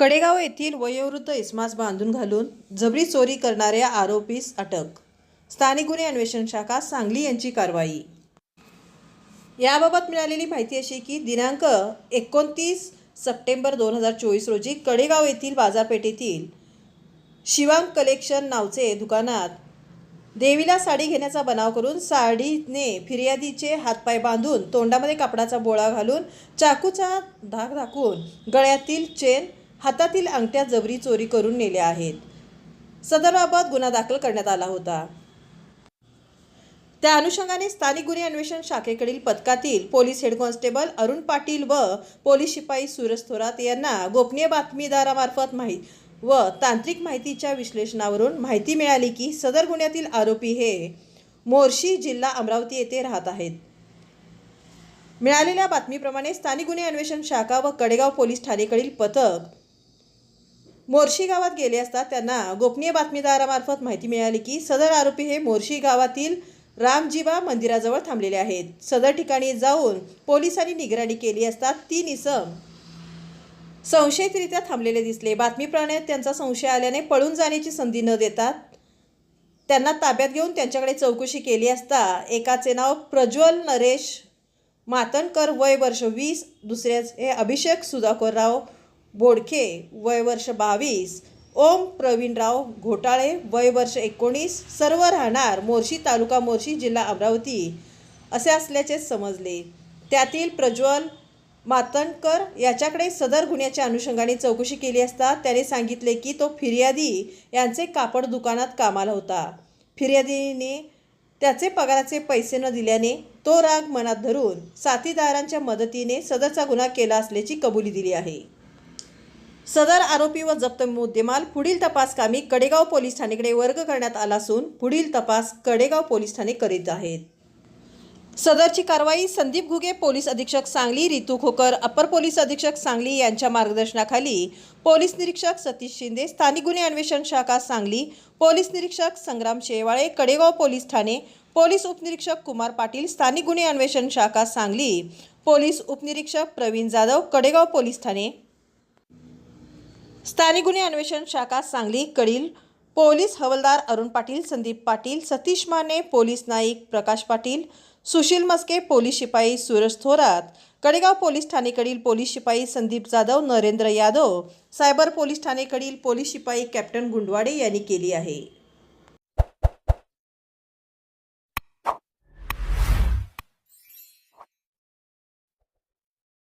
कडेगाव येथील वयोवृद्ध इस्मास बांधून घालून जबरी चोरी करणाऱ्या आरोपीस अटक. स्थानिक गुन्हे अन्वेषण शाखा सांगली यांची कारवाई. याबाबत मिळालेली माहिती अशी की दिनांक एकोणतीस सप्टेंबर दोन हजार चोवीस रोजी कडेगाव येथील बाजारपेठेतील शिवांग कलेक्शन नावचे दुकानात देवीला साडी घेण्याचा बनाव करून साडीने फिर्यादीचे हातपाय बांधून तोंडामध्ये कापडाचा बोळा घालून चाकूचा धाक दाखवून गळ्यातील चेन हातातील अंगठ्या जबरी चोरी करून नेल्या आहेत. सदरबाबत गुन्हा दाखल करण्यात आला होता. त्या अनुषंगाने स्थानिक गुन्हे अन्वेषण शाखेकडील पथकातील police head constable Arun Patil व पोलीस शिपाई सूरज थोरात यांना गोपनीय बातमीदारामार्फत माहिती व तांत्रिक माहितीच्या विश्लेषणावरून माहिती मिळाली की सदर गुन्ह्यातील आरोपी हे मोर्शी जिल्हा अमरावती येथे राहत आहेत. मिळालेल्या बातमीप्रमाणे स्थानिक गुन्हे अन्वेषण शाखा व कडेगाव पोलीस ठाणेकडील पथक मोर्शी गावात गेले असता त्यांना गोपनीय बातमीदारामार्फत माहिती मिळाली की सदर आरोपी हे मोर्शी गावातील रामजीबा मंदिराजवळ थांबलेले आहेत. सदर ठिकाणी जाऊन पोलिसांनी निगराणी केली असता तीन इसम संशयितरित्या थांबलेले दिसले. बातमीप्रमाणे त्यांचा संशय आल्याने पळून जाण्याची संधी न देतात त्यांना ताब्यात घेऊन त्यांच्याकडे चौकशी केली असता एकाचे नाव प्रज्वल नरेश मातणकर वय वर्ष वीस दुसऱ्याचे अभिषेक सुधाकरराव बोडखे वय वर्ष बावीस. ओम प्रवीणराव घोटाळे वय वर्ष एकोणीस. सर्व राहणार मोर्शी तालुका मोर्शी जिल्हा अमरावती. असे असल्याचे समजले. त्यातील प्रज्वल मातणकर याच्याकडे सदर गुन्ह्याच्या अनुषंगाने चौकशी केली असता त्याने सांगितले की तो फिर्यादी यांचे कापड दुकानात कामाला होता. फिर्यादीने त्याचे पगाराचे पैसे न दिल्याने तो राग मनात धरून साथीदारांच्या मदतीने सदरचा गुन्हा केला असल्याची कबुली दिली आहे. सदर आरोपी व जप्त मुद्देमाल पुढील तपास कामी कडेगाव पोलीस ठाणेकडे वर्ग करण्यात आला असून पुढील तपास कडेगाव पोलीस ठाणे करीत आहेत. सदरची कारवाई संदीप घुगे पोलीस अधीक्षक सांगली रितू खोकर अपर पोलीस अधीक्षक सांगली यांच्या मार्गदर्शनाखाली. पोलीस निरीक्षक सतीश शिंदे स्थानिक गुन्हे अन्वेषण शाखा सांगली पोलीस निरीक्षक संग्राम शेवाळे कडेगाव पोलीस ठाणे पोलीस उपनिरीक्षक कुमार पाटील स्थानिक गुन्हे अन्वेषण शाखा सांगली. पोलीस उपनिरीक्षक प्रवीण जाधव कडेगाव पोलीस ठाणे स्थानिक गुन्हे अन्वेषण शाखा सांगली कडील पोलीस हवालदार अरुण पाटील संदीप पाटील सतीश माने पोलीस नाईक प्रकाश पाटील सुशील मस्के पोलीस शिपाई सूरज थोरात कडेगाव पोलीस ठाणेकडील पोलीस शिपाई संदीप जाधव नरेंद्र यादव सायबर पोलीस ठाणेकडील पोलीस शिपाई कॅप्टन गुंडवाडे यांनी केली आहे.